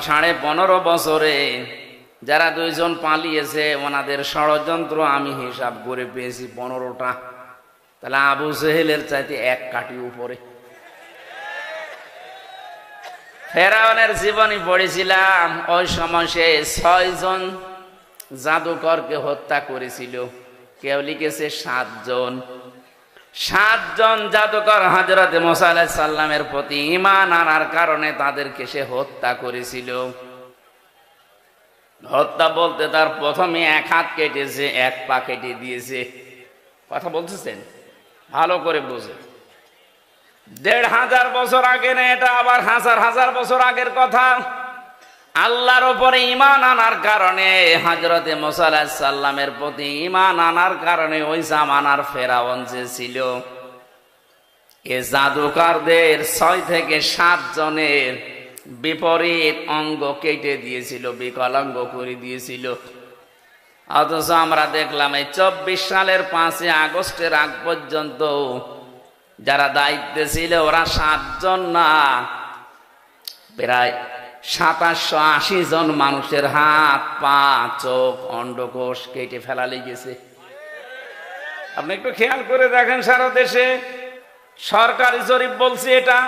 সাড়ে পনেরো বছরে যারা দুইজন পালিয়েছে, ওনাদের ষড়যন্ত্র আমি হিসাব করে পেয়েছি পনেরোটা। তাহলে আবু সেহেলের চাইতে এক কাটি উপরে। ফেরাউনের জীবনী পড়েছিলাম, ওই সময় সে ছয়জন জাদুকরকে হত্যা করেছিল। কেউ লিখেছে সাতজন। সাতজন জাদুকর হজরত মোসা সাল্লামের প্রতি ইমান আনার কারণে তাদেরকে সে হত্যা করেছিল। হত্যা বলতে তার প্রথমে এক হাত কেটেছে, এক পা কেটে দিয়েছে। কথা বলতেছেন? ভালো করে বুঝে। দেড় হাজার বছর আগে না, এটা আবার হাজার হাজার বছর আগের কথা। আল্লাহর ওপরে ইমান আনার কারণে হজরতে সাল্লামের প্রতি ইমান আনার কারণে ওই জামানার ফেরাউন যে ছিল, এ জাদুকারদের ছয় থেকে সাত জনের বিপরীত অঙ্গ কেটে দিয়েছিল, বিকলাঙ্গ করে দিয়েছিল। অথচ আমরা দেখলাম এই চব্বিশ সালের পাঁচই আগস্টের আগ পর্যন্ত যারা দায়িত্বে ছিল, ওরা সাতজন না, প্রায় সাতাশশো আশি জন মানুষের হাত, পা, চোখ, অন্ডকোষ কেটে ফেলা লেগেছে আপনি একটু খেয়াল করে দেখেন সারা দেশে সরকারি জরিপ বলছে এটা।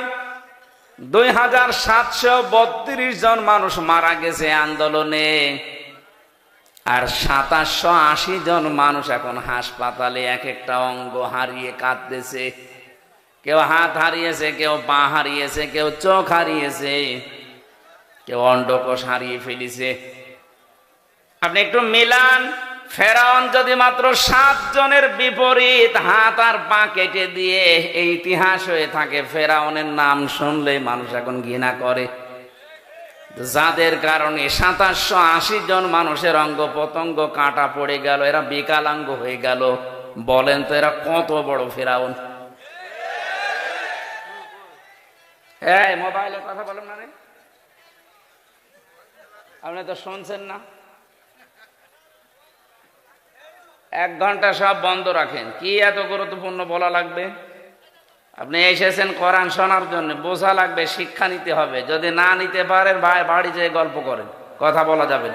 দুই হাজার সাতশো বত্রিশ জন মানুষ মারা গেছে আন্দোলনে। আর সাতাশশো আশি জন মানুষ এখন হাসপাতালে এক একটা অঙ্গ হারিয়ে কাঁদতেছে। কেউ হাত হারিয়েছে, কেউ পা হারিয়েছে, কেউ চোখ হারিয়েছে। কেউ অন্ডকোষ হারিয়ে ফেলিছে। আপনি একটু মিলান, ফেরাউন যদি মাত্র সাত জনের বিপরীত হাত আর পা কেটে দিয়ে এই ইতিহাস হয়ে থাকে, ফেরাউনের নাম শুনলে মানুষ এখন ঘৃণা করে। যাদের কারণে সাতাশশো আশি জন মানুষের অঙ্গ প্রত্যঙ্গ কাটা পড়ে গেল, এরা বিকালাঙ্গ হয়ে গেল। বলেন তো এরা কত বড় ফেরাউন। হ্যাঁ মোবাইলে কথা বলেন না রে। আপনি তো শুনছেন না। এক ঘণ্টা সব বন্ধ রাখেন। কি এত গুরুত্বপূর্ণ বলা লাগবে? আপনি এসেছেন কোরআন শোনার জন্য, বোঝা লাগবে, শিক্ষা নিতে হবে। যদি না নিতে পারেন, ভাই বাড়ি যেয়ে গল্প করেন, কথা বলা যাবে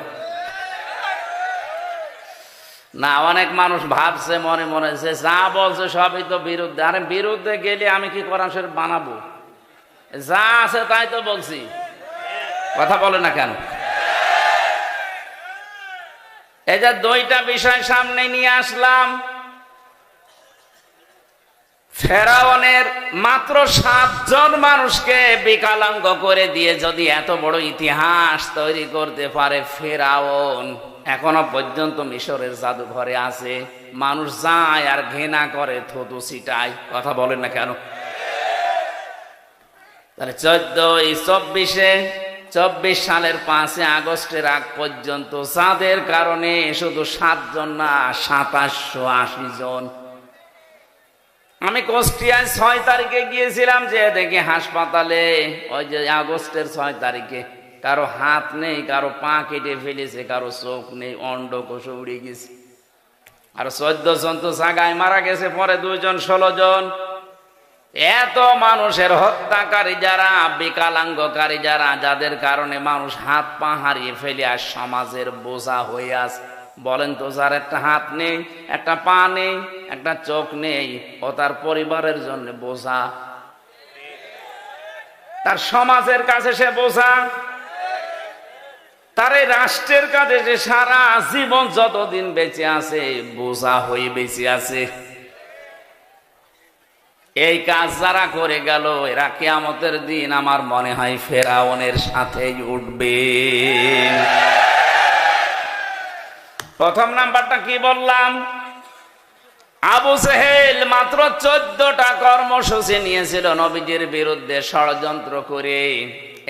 না। অনেক মানুষ ভাবছে, মনে মনে যে যা বলছে সবই তো বিরুদ্ধে। আরে বিরুদ্ধে গেলে আমি কি কোরআন শরীফ বানাবো? যা আছে তাই তো বলছি। কথা বলে না কেন? এই যে দুইটা বিষয় সামনে নিয়ে আসলাম। ফেরাউনের মাত্র সাতজন মানুষকে বিকালাঙ্গ করে দিয়ে যদি এত বড় ইতিহাস তৈরি করতে পারে ফেরাউন, এখনও পর্যন্ত মিশরের জাদুঘরে আছে। মানুষ যায় আর ঘৃণা করে, থতু সিটায় কথা বলেন না কেন? তাহলে চোদ্দ এই চব্বিশে চব্বিশ সালের পাঁচই আগস্টের আগ পর্যন্ত চাঁদের কারণে শুধু সাতজন না, সাতাশশো আশি জন। আমি কুষ্টিয়ায় ছয় তারিখে গিয়েছিলাম যে দেখি হাসপাতালে, ওই যে আগস্টের ছয় তারিখে। কারও হাত নেই, কারও পা কেটে ফেলেছে, কারও চোখ নেই অন্ড কোষ উড়ে গেছে। আর চোদ্দ জন তো জাগায় মারা গেছে, পরে দুজন ষোলো জন। এত মানুষের হত্যাকারী যারা, বিকালাঙ্গকারী যারা, যাদের কারণে মানুষ হাত পা হারিয়ে ফেলে আর সমাজের বোঝা হয়ে আছে। বলেন তো যার একটা হাত নেই, একটা পা নেই, একটা চোখ নেই, ও তার পরিবারের জন্য বোঝা। তার সমাজের কাছে সে বোঝা। তার এই রাষ্ট্রের কাছে যে সারা জীবন যতদিন বেঁচে আছে, বোঝা হয়ে বেঁচে আছে। এই কাজ যারা করে গেল, এরা কেয়ামতের দিন আমার মনে হয় ফেরাউনের সাথেই উঠবে। প্রথম নাম্বারটা কি বললাম? আবু সেহেল মাত্র চোদ্দটা কর্মসূচি নিয়েছিল নবীজির বিরুদ্ধে ষড়যন্ত্র করে।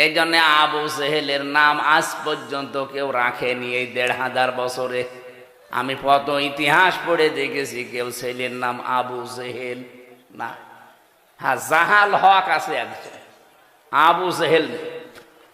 এই জন্য আবু সেহেলের নাম আজ পর্যন্ত কেউ রাখেনি এই দেড় হাজার বছরে। আমি কত ইতিহাস পড়ে দেখেছি, কেউ ছেলের নাম আবু সেহেল না। হ্যাঁ জাহাল হক আছে। একজন আবু জেহেল নেই